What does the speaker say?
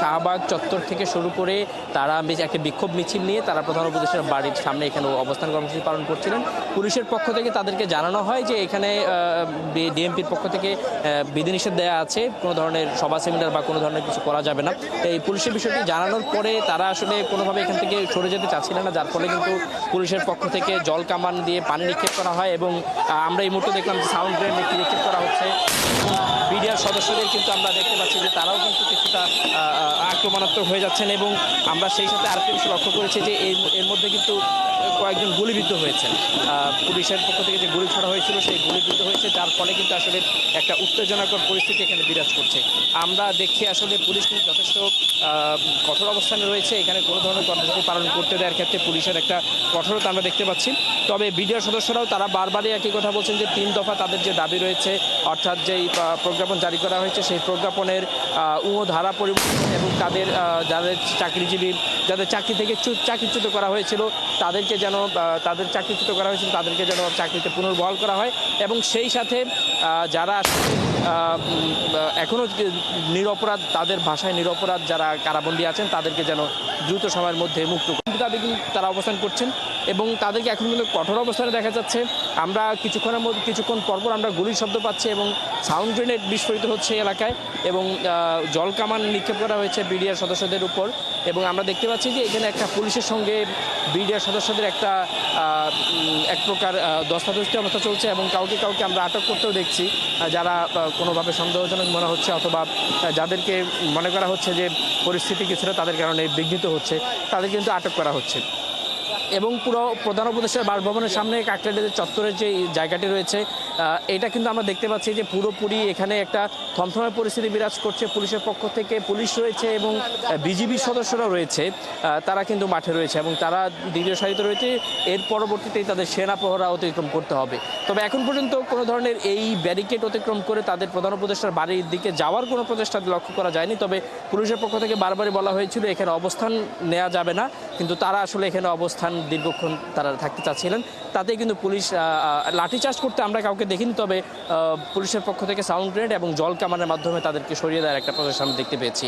শাহবাগ চত্বর থেকে শুরু করে তারা একটা বিক্ষোভ মিছিল নিয়ে তারা প্রধান উপদেষ্টার বাড়ির সামনে এখানে অবস্থান কর্মসূচি পালন করছিলেন। পুলিশের পক্ষ থেকে তাদেরকে জানানো হয় যে এখানে ডিএমপির পক্ষ থেকে বিধিনিষেধ দেওয়া আছে। কোনো ধরনের সভা সেমিনার বা কোনো ধরনের কিছু করা যাবে না। এই পুলিশের বিষয়টি জানানোর পরে তারা আসলে কোনোভাবে এখান থেকে সরে যেতে চাচ্ছিলেন না, যার ফলে কিন্তু পুলিশের পক্ষ থেকে জল কামান দিয়ে পানি নিক্ষেপ করা হয় এবং আমরা এই মুহূর্তে দেখলাম যে সাউন্ড একটি নিক্ষেপ করা হচ্ছে। বিডিআর সদস্যদের কিন্তু আমরা দেখতে পাচ্ছি যে তারাও কিন্তু কিছুটা আক্রমণাত্মক হয়ে যাচ্ছেন এবং আমরা সেই সাথে আরেকটি বিষয় লক্ষ্য করেছি যে এর মধ্যে কিন্তু কয়েকজন গুলিবিদ্ধ হয়েছেন। পুলিশের পক্ষ থেকে যে গুলি ছড়া হয়েছিল, সেই গুলিবিদ্ধ হয়েছে, যার ফলে কিন্তু আসলে একটা উত্তেজনাকর পরিস্থিতি এখানে বিরাজ করছে। আমরা দেখছি আসলে পুলিশ কিন্তু যথেষ্ট কঠোর অবস্থানে রয়েছে। এখানে কোনো ধরনের কর্মসূচি পালন করতে দেওয়ার ক্ষেত্রে পুলিশের একটা কঠোরতা আমরা দেখতে পাচ্ছি। তবে বিডিআর সদস্যরাও তারা বারবারই একই কথা বলছেন যে, তিন দফা তাদের যে দাবি রয়েছে, অর্থাৎ যেই প্রজ্ঞাপন জারি করা হয়েছে, সেই প্রজ্ঞাপনের উহ ধারা পরিবর্তন এবং তাদের যাদের চাকরিজীবী, যাদের চাকরি থেকে চাকরিচ্যুত করা হয়েছিল তাদেরকে যেন তাদের চাকরিচ্যুত করা হয়েছিল তাদেরকে যেন চাকরিতে পুনর্বহাল করা হয় এবং সেই সাথে যারা এখনও নিরপরাধ, তাদের ভাষায় নিরপরাধ যারা কারাবন্দী আছেন, তাদেরকে যেন দ্রুত সময়ের মধ্যে মুক্ত তাদের কিন্তু তারা অবস্থান করছেন এবং তাদেরকে এখন কিন্তু কঠোর অবস্থানে দেখা যাচ্ছে। আমরা কিছুক্ষণের মধ্যে, কিছুক্ষণ পরপর আমরা গুলির শব্দ পাচ্ছি এবং সাউন্ড গ্রেনেড বিস্ফোরিত হচ্ছে এলাকায় এবং জল কামান নিক্ষেপ করা হয়েছে বিডিআর সদস্যদের উপর এবং আমরা দেখতে পাচ্ছি যে এখানে একটা পুলিশের সঙ্গে বিডিআর সদস্যদের একটা এক প্রকার দস্তাদস্তি অবস্থা চলছে এবং কাউকে কাউকে আমরা আটক করতেও দেখছি যারা কোনোভাবে সন্দেহজনক মনে হচ্ছে অথবা যাদেরকে মনে করা হচ্ছে যে পরিস্থিতি কিছুটা তাদের কারণে বিঘ্নিত হচ্ছে, তাদের কিন্তু আটক করা হচ্ছে। এবং পুরো প্রধান উপদেষ্টার বাসভবনের সামনে কাকরাইলের চত্বরের যে জায়গাটি রয়েছে এটা কিন্তু আমরা দেখতে পাচ্ছি যে পুরোপুরি এখানে একটা থমথমে পরিস্থিতি বিরাজ করছে পুলিশের পক্ষ থেকে। পুলিশ রয়েছে এবং বিজিবি সদস্যরাও রয়েছে তারা কিন্তু মাঠে রয়েছে এবং তারা দ্বিতীয় সারিতে রয়েছে। এর পরবর্তীতেই তাদের সেনা প্রহরা অতিক্রম করতে হবে। তবে এখন পর্যন্ত কোনো ধরনের এই ব্যারিকেড অতিক্রম করে তাদের প্রধান উপদেষ্টার বাড়ির দিকে যাওয়ার কোনো প্রচেষ্টা লক্ষ্য করা যায়নি। তবে পুলিশের পক্ষ থেকে বারবারই বলা হয়েছিল, এখানে অবস্থান নেওয়া যাবে না, কিন্তু তারা আসলে এখানে অবস্থান দীর্ঘক্ষণ তারা থাকতে চাচ্ছিলেন। তাতে কিন্তু পুলিশ লাঠিচার্জ করতে আমরা কাউকে দেখিনি, তবে পুলিশের পক্ষ থেকে সাউন্ড গ্রেড এবং জল কামানের মাধ্যমে তাদেরকে সরিয়ে দেওয়ার একটা প্রচেষ্টা আমরা দেখতে পেয়েছি।